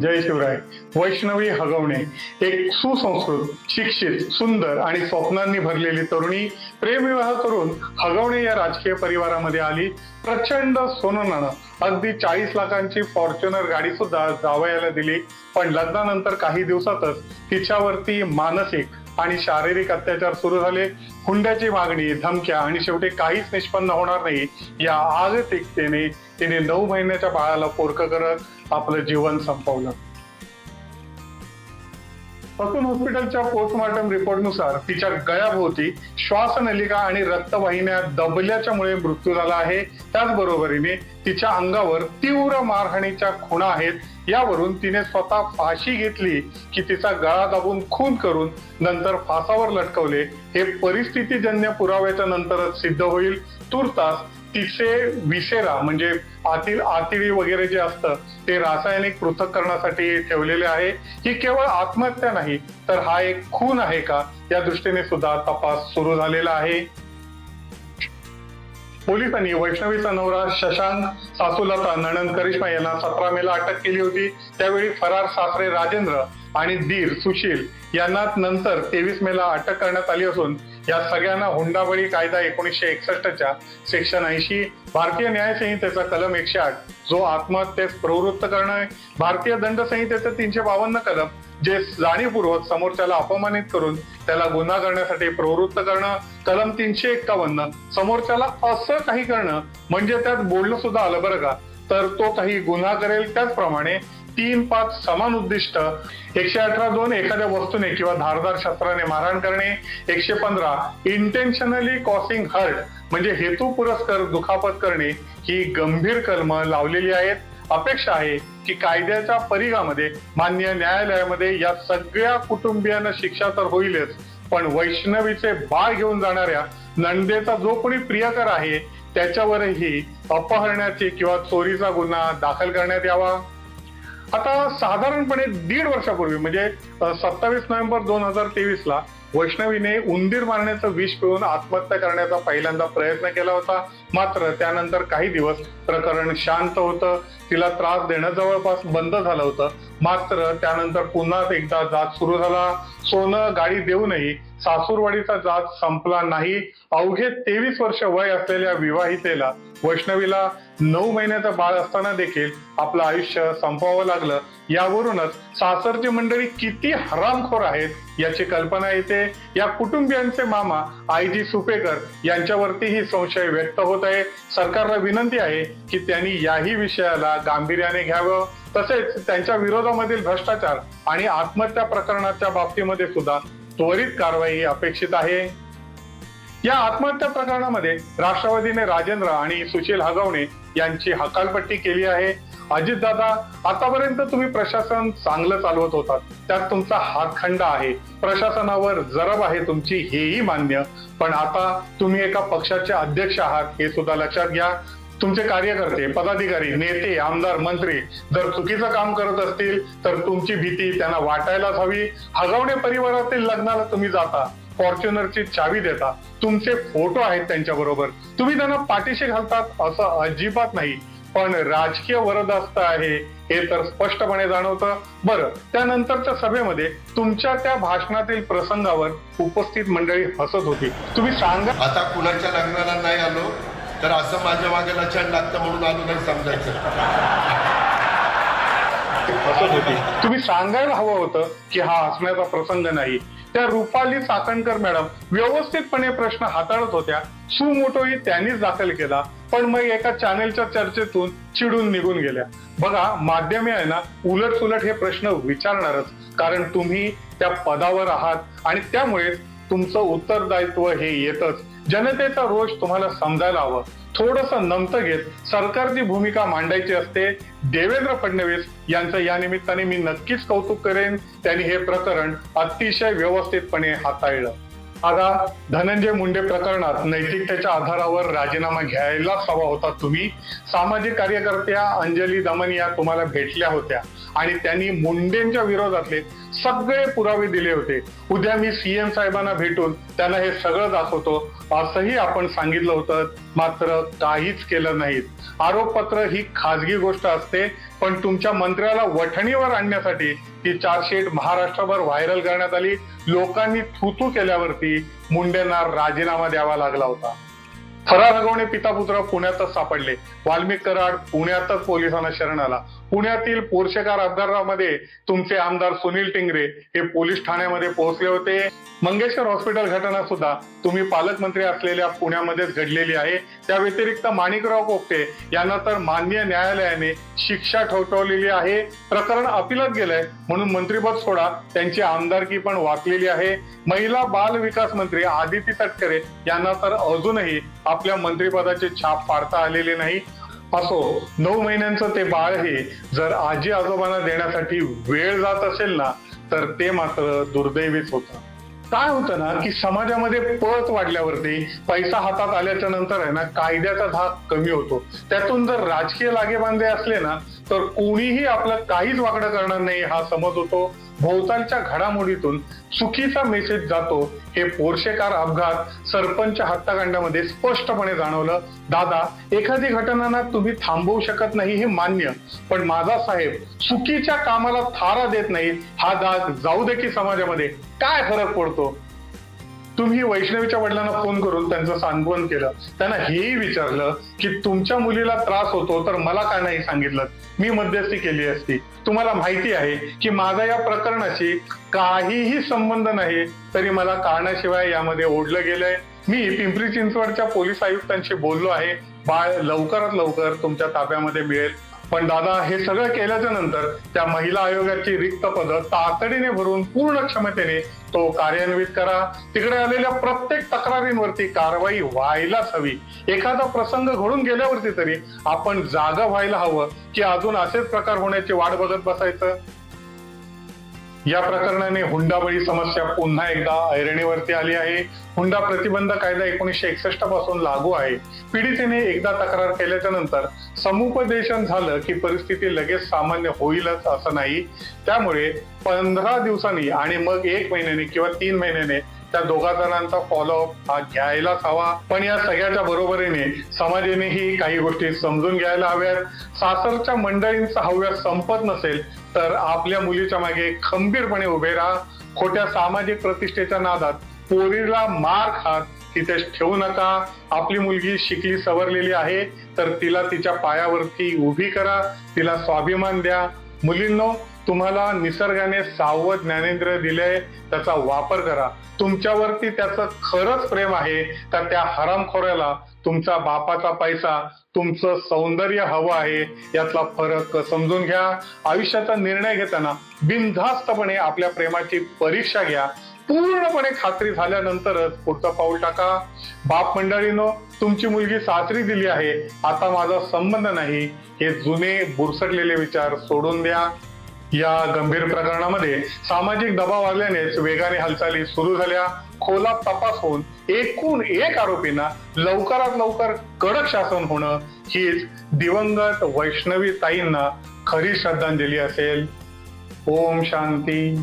जय शिवराय. वैष्णवी हगवणे. एक सुसंस्कृत शिक्षित सुंदर आणि स्वप्नांनी भरलेली तरुणी प्रेमविवाह करून हगवणे या राजकीय परिवारामध्ये आली. प्रचंड सोनं अगदी चाळीस लाखांची फॉर्च्युनर गाडी सुद्धा जावयाला दिली. पण लग्नानंतर काही दिवसातच तिच्यावरती मानसिक आणि शारीरिक अत्याचार सुरू झाले. हुंड्याची मागणी धमक्या आणि शेवटी काहीच निष्पन्न होणार नाही या आगतिकतेने तिने नऊ महिन्याच्या बाळाला पोरक करत आपलं जीवन संपवलं. ससून हॉस्पिटलच्या पोस्टमॉर्टम रिपोर्टनुसार तिच्या गळ्याभोवती श्वासनलिका आणि रक्तवाहिन्या दबल्याच्यामुळे मृत्यू झाला आहे. त्याचबरोबरीने तिच्या अंगावर तीव्र मारहाणीच्या खुणा आहेत. यावरून तिने स्वतः फाशी घेतली की तिचा गळा दाबून खून करून नंतर फासावर लटकवले. हे परिस्थितीजन्य पुराव्याच्या नंतरच सिद्ध होईल. तुर्तास तिचे विसेरा म्हणजे आतील आतिळी वगैरे जे असतं ते रासायनिक पृथक करण्यासाठी ठेवलेले आहे. ही केवळ आत्महत्या नाही तर हा एक खून आहे का? या दृष्टीने सुद्धा तपास सुरू झालेला आहे. पोलिसांनी वैष्णवीचा नवरा शशांक सासूलता नणन करिश्मा यांना सतरा मेला अटक केली होती. त्यावेळी फरार सासरे राजेंद्र आणि दीर सुशील यांना नंतर तेवीस मेला अटक करण्यात आली असून या सगळ्यांना हुंडाबळी कायदा एकोणीसशे एकसष्टच्या सेक्शन ऐंशी भारतीय न्याय संहितेचा कलम एकशे आठ जो आत्महत्येस प्रवृत्त करणं भारतीय दंड संहितेचं तीनशे बावन्न कलम जे जाणीवपूर्वक समोरच्याला अपमानित करून त्याला गुन्हा करण्यासाठी प्रवृत्त करणं कलम तीनशे एक्कावन्न समोरच्याला असं काही करणं म्हणजे त्यात बोलणं सुद्धा आलं बरं का? तर तो काही गुन्हा करेल त्याचप्रमाणे तीन पाच समान उद्दिष्ट एकशे अठरा दोन एखाद्या वस्तूने किंवा धारदार शस्त्राने मारहाण करणे एकशे पंधरा इंटेन्शनली कॉसिंग हर्ट म्हणजे हेतू पुरस्कर दुखापत करणे ही गंभीर कलम लावलेली आहेत. अपेक्षा आहे की कायद्याच्या परिघामध्ये मान्य न्यायालयामध्ये या सगळ्या कुटुंबियांना शिक्षा तर होईलच पण वैष्णवीचे बाळ घेऊन जाणाऱ्या नंदेचा जो कोणी प्रियकर आहे त्याच्यावरही अपहरणाची किंवा चोरीचा गुन्हा दाखल करण्यात यावा. आता साधारणपणे दीड वर्षापूर्वी म्हणजे सत्तावीस नोव्हेंबर दोन हजार तेवीस ला वैष्णवीने उंदीर मारण्याचं विष पिळून आत्महत्या करण्याचा पहिल्यांदा प्रयत्न केला होता. मात्र त्यानंतर काही दिवस प्रकरण शांत होतं. तिला त्रास देणं जवळपास बंद झालं होतं. मात्र त्यानंतर पुन्हा एकदा जात सुरू झाला. सोनं गाडी देऊनही सासूरवाडीचा जात संपला नाही. अवघे तेवीस वर्ष वय असलेल्या विवाहितेला वैष्णवीला नऊ महिन्याचा बाळ असताना देखील आपलं आयुष्य संपवावं लागलं. यावरूनच सासरची मंडळी किती हरामखोर आहेत याची कल्पना येते. या कुटुंबियांचे मामा आय जी सुपेकर यांच्यावरतीही संशय व्यक्त होत आहे. सरकारला विनंती आहे की त्यांनी याही विषयाला गांभीर्याने घ्यावं. तसेच त्यांच्या विरोधामधील भ्रष्टाचार आणि आत्महत्या प्रकरणाच्या बाबतीमध्ये सुद्धा त्वरित कारवाई अपेक्षित आहे. या आत्महत्या प्रकरणामध्ये राष्ट्रवादीने राजेंद्र आणि सुशील हजावणे यांची हकालपट्टी केली आहे. अजितदादा आतापर्यंत तुम्ही प्रशासन चांगलं चालवत होतात. त्यात तुमचा हातखंड आहे. प्रशासनावर जरब आहे तुमची हेही मान्य. पण आता तुम्ही एका पक्षाचे अध्यक्ष आहात हे सुद्धा लक्षात घ्या. तुमचे कार्यकर्ते पदाधिकारी नेते आमदार मंत्री जर चुकीचं काम करत असतील तर तुमची भीती त्यांना वाटायलाच हवी. हगवणे परिवारातील लग्नाला तुम्ही जाता. फॉर्च्युनरची चावी देता. तुमचे फोटो आहेत त्यांच्या बरोबर तुम्ही त्यांना पाठीशी घालतात असं अजिबात नाही. पण राजकीय वरदहस्त आहे हे तर स्पष्टपणे जाणवतं. बरं त्यानंतरच्या सभेमध्ये तुमच्या त्या भाषणातील प्रसंगावर उपस्थित मंडळी हसत होती. तुम्ही सांगा. आता कुणाच्या लग्नाला नाही आलो तर असं माझ्या मागे लक्षात लागतं म्हणून आलो नाही समजायचं. हसत होती. तुम्ही सांगायला हवं होतं की हा हसण्याचा प्रसंग नाही. त्या रुपाली चाकणकर मॅडम व्यवस्थितपणे प्रश्न हाताळत होत्या. सुमोटोही त्यांनीच दाखल केला. पण मग एका चॅनेलच्या चर्चेतून चिडून निघून गेल्या. बघा माध्यमे आहे ना उलट सुलट हे प्रश्न विचारणारच. कारण तुम्ही त्या पदावर आहात आणि त्यामुळे तुमचं उत्तरदायित्व हे येतच. जनतेचा रोष तुम्हाला समजायला हवं. थोडस नमतं घेत सरकारची भूमिका मांडायची असते. देवेंद्र फडणवीस यांचं या निमित्ताने मी नक्कीच कौतुक करेन. त्यांनी हे प्रकरण अतिशय व्यवस्थितपणे हाताळलं. आता धनंजय मुंडे प्रकरणात नैतिकतेच्या आधारावर राजीनामा घ्यायलाच हवा होता तुम्ही. सामाजिक कार्यकर्त्या अंजली दमन या तुम्हाला भेटल्या होत्या आणि त्यांनी मुंडेंच्या विरोधातले सगळे पुरावे दिले होते. उद्या मी सीएम साहेबांना भेटून त्यांना हे सगळं दाखवतो. असंही आपण सांगितलं होतं मात्र काहीच केलं नाहीत. आरोपपत्र ही खाजगी गोष्ट असते पण तुमच्या मंत्र्याला वठणीवर आणण्यासाठी ती चार्जशीट महाराष्ट्रभर व्हायरल करण्यात आली. लोकांनी थुतू केल्यावरती मुंडेंना राजीनामा द्यावा लागला होता. फरार हगवणे पिता पुत्र पुण्यातच सापडले. वाल्मिक कराड पुण्यातच पोलिसांना शरण आला. पुण्यातील पोर्शेकार अपघातामध्ये तुमचे आमदार सुनील टिंगरे हे पोलीस ठाण्यामध्ये पोहोचले होते. मंगेशकर हॉस्पिटल घटना सुद्धा तुम्ही पालकमंत्री असलेल्या पुण्यामध्येच घडलेली आहे. त्या व्यतिरिक्त माणिकराव कोपटे यांना तर मान्य न्यायालयाने शिक्षा ठोठावलेली आहे. प्रकरण अपिलात गेलंय म्हणून मंत्रीपद सोडा त्यांची आमदारकी पण वाकलेली आहे. महिला बाल विकास मंत्री आदिती तटकरे यांना तर अजूनही आपल्या मंत्रिपदाचे छाप पाडता आलेले नाही. असो नऊ महिन्यांचं ते बाळ हे जर आजी आजोबांना देण्यासाठी वेळ जात असेल ना तर ते मात्र दुर्दैवीच होतं. काय होतं ना की समाजामध्ये पत वाढल्यावरती पैसा हातात आल्याच्यानंतर आहे ना कायद्याचा धाक कमी होतो. त्यातून जर राजकीय लागेबांधे असले ना तर कोणीही आपलं काहीच वाकडं करणार नाही हा समज होतो. भोवतालच्या घडामोडीतून चुकीचा मेसेज जातो हे पोर्शेकार अपघात सरपंच हत्याकांडामध्ये स्पष्टपणे जाणवलं. दादा एखादी घटना तुम्ही थांबवू शकत नाही हे मान्य. पण माझा साहेब चुकीच्या कामाला थारा देत नाही हा दाग जाऊ दे की समाजामध्ये. काय फरक पडतो? तुम्ही वैष्णवीच्या वडिलांना फोन करून त्यांचं सांत्वन केलं. त्यांना हेही विचारलं की तुमच्या मुलीला त्रास होतो तर मला का नाही सांगितलं? मी मध्यस्थी केली असती. तुम्हाला माहिती आहे की माझा या प्रकरणाशी काहीही संबंध नाही तरी मला कारणाशिवाय यामध्ये ओढलं गेलंय. मी पिंपरी चिंचवडच्या पोलीस आयुक्तांशी बोललो आहे. बाळ लवकरात लवकर तुमच्या ताब्यामध्ये मिळेल. पण दादा हे सगळं केल्याच्यानंतर त्या महिला आयोगाची रिक्त पद तातडीने भरून पूर्ण क्षमतेने तो कार्यान्वित करा. तिकडे आलेल्या प्रत्येक तक्रारींवरती कारवाई व्हायलाच हवी. एखादा प्रसंग घडून गेल्यावरती तरी आपण जागा व्हायला हवं की अजून असेच प्रकार होण्याची वाट बघत बसायचं? या प्रकरणाने हुंडाबळी समस्या पुन्हा एकदा ऐरणीवरती आली आहे. हुंडा प्रतिबंध कायदा एकोणीसशे एकसष्टपासून लागू आहे. पीडितेने एकदा तक्रार केल्याच्यानंतर समुपदेशन झालं की परिस्थिती लगेच सामान्य होईलच असं नाही. त्यामुळे पंधरा दिवसांनी आणि मग एक महिन्याने किंवा तीन महिन्याने त्या दोघा जणांचा फॉलोअप हा घ्यायलाच हवा. पण या सगळ्याच्या बरोबरीने समाजानेही काही गोष्टी समजून घ्यायला हव्यात. सासरच्या मंडळींचा हव्या संपत नसेल तर आपल्या मुलीच्या मागे खंबीरपणे उभे राहा. खोट्या सामाजिक प्रतिष्ठेच्या नादात पोरीला मार खात तिथे ठेवू नका. आपली मुलगी शिकली सवरलेली आहे. तर तिला तिच्या पायावरती उभी करा. तिला स्वाभिमान द्या. मुलींनो तुम्हाला निसर्गाने सावध ज्ञानेंद्र दिलंय त्याचा वापर करा. तुमच्यावरती त्याचं खरंच प्रेम आहे तर त्या हरामखोऱ्याला तुमचा बापाचा पैसा तुमचं सौंदर्य हवं आहे यातला फरक समजून घ्या. आयुष्याचा निर्णय घेताना बिनधास्तपणे आपल्या प्रेमाची परीक्षा घ्या. पूर्णपणे खात्री झाल्यानंतरच पुढचं पाऊल टाका. बाप मंडळीनो तुमची मुलगी सासरी दिली आहे आता माझा संबंध नाही. हे जुने बुरसटलेले विचार सोडून द्या. या गंभीर प्रकरणामध्ये सामाजिक दबाव आल्यानेच वेगाने हालचाली सुरू झाल्या. खोला तपास होऊन एकूण एक आरोपींना लवकरात लवकर कडक शासन होणं हीच दिवंगत वैष्णवी ताईंना खरी श्रद्धांजली असेल. ओम शांती.